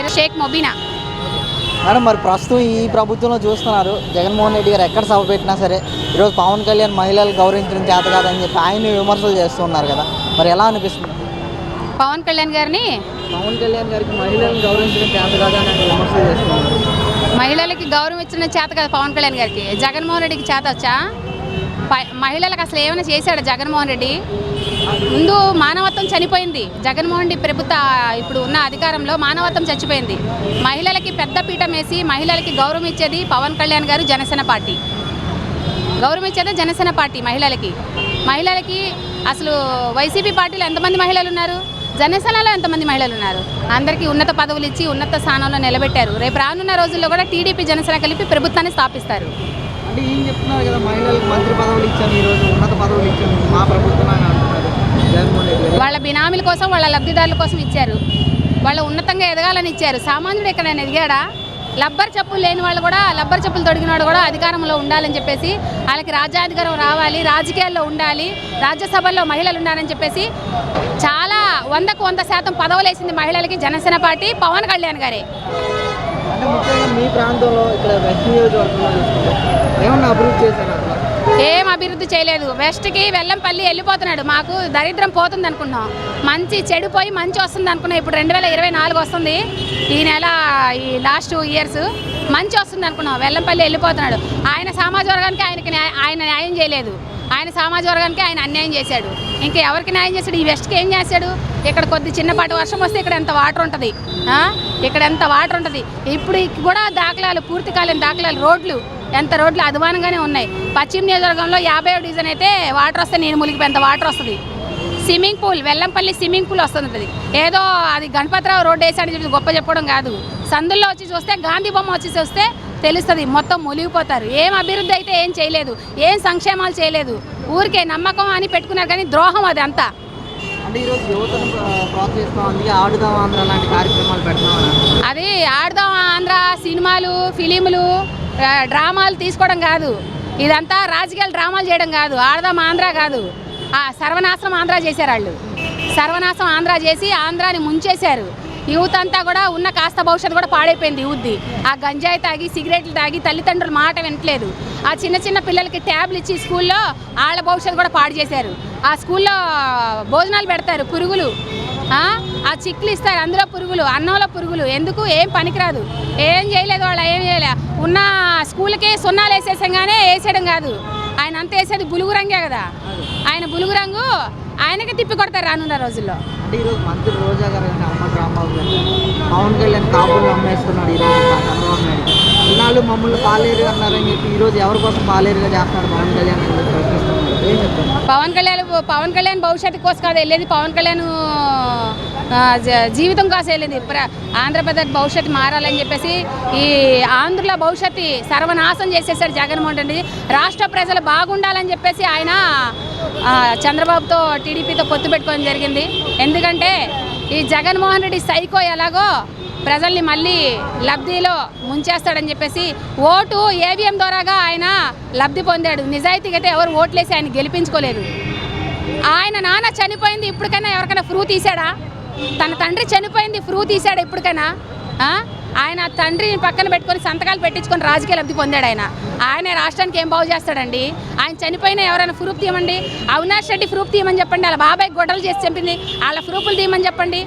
పేరు షేక్ మొబీనా. మేడం మరి ప్రస్తుతం ఈ ప్రభుత్వంలో చూస్తున్నారు జగన్మోహన్ రెడ్డి గారు ఎక్కడ సభ పెట్టినా సరే ఈరోజు పవన్ కళ్యాణ్ మహిళలు గౌరవించడం చేత కాదని చెప్పి ఆయన విమర్శలు చేస్తున్నారు కదా. మరి ఎలా అనిపిస్తుంది? పవన్ కళ్యాణ్ గారిని? పవన్ కళ్యాణ్ గారికి మహిళలను గౌరవించడం చేత కాదని విమర్శలు చేస్తున్నారు మహిళలకి గౌరవం ఇచ్చిన చేత కదా పవన్ కళ్యాణ్ గారికి. జగన్మోహన్ రెడ్డికి చేత వచ్చా? మహిళలకు అసలు ఏమైనా చేశాడు జగన్మోహన్ రెడ్డి? ముందు మానవత్వం చనిపోయింది. జగన్మోహన్ రెడ్డి ప్రభుత్వ ఇప్పుడు ఉన్న అధికారంలో మానవత్వం చచ్చిపోయింది. మహిళలకి పెద్ద పీఠం వేసి మహిళలకి గౌరవం ఇచ్చేది పవన్ కళ్యాణ్ గారు జనసేన పార్టీ. గౌరవం ఇచ్చేదే జనసేన పార్టీ మహిళలకి. మహిళలకి అసలు వైసీపీ పార్టీలో ఎంతమంది మహిళలు ఉన్నారు? జనసేనలో ఎంతమంది మహిళలు ఉన్నారు? అందరికీ ఉన్నత పదవులు ఇచ్చి ఉన్నత స్థానంలో నిలబెట్టారు. రేపు రానున్న రోజుల్లో కూడా టీడీపీ జనసేన కలిపి ప్రభుత్వాన్ని స్థాపిస్తారు. అంటే ఏం చెప్తున్నారు కదా మహిళలకు మంత్రి పదవులు ఇచ్చాను ఈరోజు ఉన్నత పదవులు ఇచ్చాను మా ప్రభుత్వం అని అంటున్నారు జగన్మోహన్ రెడ్డి గారు వాళ్ళ బినామీల కోసం వాళ్ళ లబ్ధిదారుల కోసం ఇచ్చారు. వాళ్ళు ఉన్నతంగా ఎదగాలని ఇచ్చారు. సామాన్యుడు ఎక్కడైనా ఎదిగాడా? లబ్బర్ చెప్పులు లేని వాళ్ళు కూడా లబ్బర్ చెప్పులు తొడిగిన వాడు కూడా అధికారంలో ఉండాలని చెప్పేసి వాళ్ళకి రాజ్యాధికారం రావాలి రాజకీయాల్లో ఉండాలి రాజ్యసభల్లో మహిళలు ఉండాలని చెప్పేసి చాలా వందకు వంద శాతం పదవులు వేసింది మహిళలకి జనసేన పార్టీ పవన్ కళ్యాణ్ గారే. మీ ప్రాంతంలో ఇక్కడ ఏమన్నా అభివృద్ధి చేశారు? ఏం అభివృద్ధి చేయలేదు. వెస్ట్కి వెల్లంపల్లి వెళ్ళిపోతున్నాడు. మాకు దరిద్రం పోతుంది అనుకున్నాం. మంచి చెడిపోయి మంచి వస్తుంది అనుకున్నాం. ఇప్పుడు రెండు వేల ఇరవై నాలుగు వస్తుంది. ఈ నెల ఈ లాస్ట్ ఇయర్స్ మంచి వస్తుంది అనుకున్నాం. వెల్లంపల్లి వెళ్ళిపోతున్నాడు. ఆయన సమాజ వర్గానికి ఆయనకి న్యాయ- ఆయన న్యాయం చేయలేదు. ఆయన సమాజ వర్గానికి ఆయన అన్యాయం చేశాడు. ఇంకా ఎవరికి న్యాయం చేశాడు? ఈ వెస్ట్కి ఏం చేశాడు? ఇక్కడ కొద్ది చిన్నపాటి వర్షం వస్తే ఇక్కడ ఎంత వాటర్ ఉంటుంది? ఇక్కడ ఎంత వాటర్ ఉంటుంది? ఇప్పుడు కూడా దాఖలాలు పూర్తి కాలేని దాఖలాలు రోడ్లు ఎంత రోడ్లు అధ్వానంగానే ఉన్నాయి. పశ్చిమ నియోజకవర్గంలో యాభై డివిజన్ అయితే వాటర్ వస్తే నేను మునిగిపోయి ఎంత వాటర్ వస్తుంది. Swimming pool Vellampalli swimming pool వస్తుంది ఏదో అది గణపతిరావు రోడ్డు వేసాడని చెప్పి గొప్ప చెప్పడం కాదు. సందుల్లో వచ్చి చూస్తే గాంధీ బొమ్మ వచ్చి చూస్తే తెలుస్తుంది. మొత్తం మునిగిపోతారు. ఏం అభివృద్ధి అయితే ఏం చేయలేదు. ఏం సంక్షేమాలు చేయలేదు. ఊరికే నమ్మకం అని పెట్టుకున్నారు కానీ ద్రోహం అది అంతా. అది ఆడదాం ఆంధ్ర సినిమాలు ఫిలిములు డ్రామాలు తీసుకోవడం కాదు. ఇదంతా రాజకీయాలు డ్రామాలు చేయడం కాదు. ఆడదాం ఆంధ్ర కాదు. ఆ సర్వనాశనం ఆంధ్ర చేశారు వాళ్ళు. సర్వనాశనం ఆంధ్ర చేసి ఆంధ్రాని ముంచేశారు. యూత్ అంతా కూడా ఉన్న కాస్త భవిష్యత్తు కూడా పాడైపోయింది యూత్ది ఆ గంజాయి తాగి సిగరెట్లు తాగి తల్లిదండ్రులు మాట వినట్లేదు. ఆ చిన్న చిన్న పిల్లలకి ట్యాబ్లు ఇచ్చి స్కూల్లో వాళ్ళ భవిష్యత్తు కూడా పాడు చేశారు. ఆ స్కూల్లో భోజనాలు పెడతారు పురుగులు. ఆ చిక్కులు ఇస్తారు అందులో పురుగులు అన్నంలో పురుగులు. ఎందుకు? ఏం పనికిరాదు. ఏం చేయలేదు వాళ్ళు ఏం చేయలే. ఉన్న స్కూల్కి సున్నాలు వేసేసంగానే వేసేయడం కాదు. ఆయన అంతా వేసేది బులుగు రంగే కదా. ఆయన బులుగు రంగు ఆయనకి తిప్పి కొడతారు రానున్న రోజుల్లో. అంటే ఈరోజు మంత్రి రోజా గారు కానీ అమ్మ రాంబాబు గారు కానీ పవన్ కళ్యాణ్ కాపులు అమ్మేస్తున్నాడు ఈరోజు మా చంద్రబాబు నాయుడు ఇన్నాళ్ళు మమ్మల్ని పాలేరు అన్నారని చెప్పి ఈరోజు ఎవరి కోసం పాలేరుగా చేస్తున్నాడు పవన్ కళ్యాణ్ అని చెప్పి పవన్ కళ్యాణ్ పవన్ కళ్యాణ్ భవిష్యత్తు కోసం కాదు వెళ్ళేది పవన్ కళ్యాణ్ జీవితం కాసేలింది ప్ర ఆంధ్రప్రదేశ్ భవిష్యత్తు మారాలని చెప్పేసి ఈ ఆంధ్రుల భవిష్యత్తు సర్వనాశం చేసేసాడు జగన్మోహన్ రెడ్డి. రాష్ట్ర ప్రజలు బాగుండాలని చెప్పేసి ఆయన చంద్రబాబుతో టీడీపీతో పొత్తు పెట్టుకోవడం జరిగింది. ఎందుకంటే ఈ జగన్మోహన్ రెడ్డి సైకో ఎలాగో ప్రజల్ని మళ్ళీ లబ్ధిలో ముంచేస్తాడని చెప్పేసి ఓటు ఏవిఎం ద్వారాగా ఆయన లబ్ధి పొందాడు. నిజాయితీగా అయితే ఎవరు ఓట్లేసి ఆయన గెలిపించుకోలేదు. ఆయన నాన్న చనిపోయింది ఇప్పటికైనా ఎవరికైనా ఫ్రూ తీసాడా తన తండ్రి చనిపోయింది ప్రూవ్ తీశాడు ఎప్పటికైనా. ఆయన తండ్రిని పక్కన పెట్టుకొని సంతకాలు పెట్టించుకొని రాజకీయ లబ్ధి పొందాడు ఆయన. ఆయన రాష్ట్రానికి ఏం బాగు చేస్తాడండి? ఆయన చనిపోయిన ఎవరైనా ప్రూఫ్ తీయమండి? అవినాష్ రెడ్డి ప్రూఫ్ తీయమని చెప్పండి వాళ్ళ బాబాయ్ గొడవలు చేసి చంపింది వాళ్ళ ప్రూఫ్లు తీయమని చెప్పండి.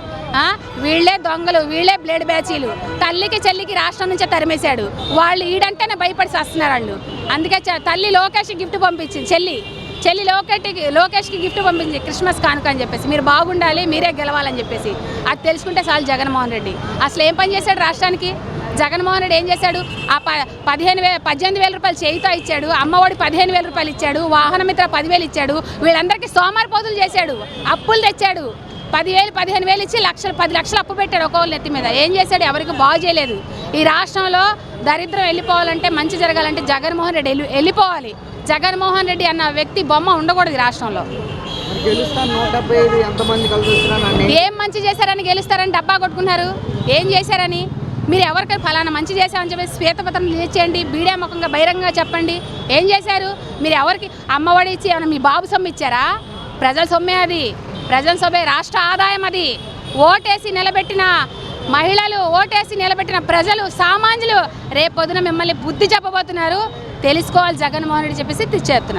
వీళ్ళే దొంగలు వీళ్ళే బ్లేడ్ బ్యాచీలు. తల్లికి చెల్లికి రాష్ట్రం నుంచే తరిమేశాడు. వాళ్ళు ఈడంటేనే భయపడి వస్తున్నారు వాళ్ళు అందుకే తల్లి లోకేష్ గిఫ్ట్ పంపించింది చెల్లి. చెల్లి లోకేష్కి లోకేష్కి గిఫ్ట్ పంపించి క్రిస్మస్ కానుక అని చెప్పేసి మీరు బాగుండాలి మీరే గెలవాలని చెప్పేసి అది తెలుసుకుంటే చాలు జగన్మోహన్ రెడ్డి. అసలు ఏం పని చేశాడు రాష్ట్రానికి? జగన్మోహన్ రెడ్డి ఏం చేశాడు? ఆ ప పదిహేను వేల పద్దెనిమిది వేల రూపాయలు చేయితో ఇచ్చాడు అమ్మఒడి పదిహేను వేల రూపాయలు ఇచ్చాడు వాహనమిత్ర పదివేలు ఇచ్చాడు వీళ్ళందరికీ సోమరిపోతులు చేశాడు అప్పులు తెచ్చాడు. పదివేలు పదిహేను వేలు ఇచ్చి లక్షలు పది లక్షలు అప్పు పెట్టాడు ఒక్కొక్కరు నెత్తి మీద. ఏం చేశాడు? ఎవరికి బాగు చేయలేదు. ఈ రాష్ట్రంలో దరిద్రం వెళ్ళిపోవాలంటే మంచి జరగాలంటే జగన్మోహన్ రెడ్డి వెళ్ళి వెళ్ళిపోవాలి. జగన్మోహన్ రెడ్డి అన్న వ్యక్తి బొమ్మ ఉండకూడదు రాష్ట్రంలో. ఏం మంచి చేశారని గెలుస్తారని డబ్బా కొట్టుకున్నారు? ఏం చేశారని? మీరు ఎవరికి ఫలానా మంచి చేశామని చెప్పి శ్వేతపత్రం చేయండి బీడియా ముఖంగా బహిరంగంగా చెప్పండి. ఏం చేశారు? మీరు ఎవరికి అమ్మఒడి ఇచ్చి ఏమైనా మీ బాబు సొమ్ము ఇచ్చారా? ప్రజల సొమ్మే అది. ప్రజల సొమ్మే రాష్ట్ర ఆదాయం అది. ఓటేసి నిలబెట్టిన మహిళలు ఓటేసి నిలబెట్టిన ప్రజలు సామాన్యులు రేపొద్దున మిమ్మల్ని బుద్ధి చెప్పబోతున్నారు. తెలుసుకోవాలి జగన్మోహన్ రెడ్డి చెప్పేసి తెచ్చేస్తున్నారు.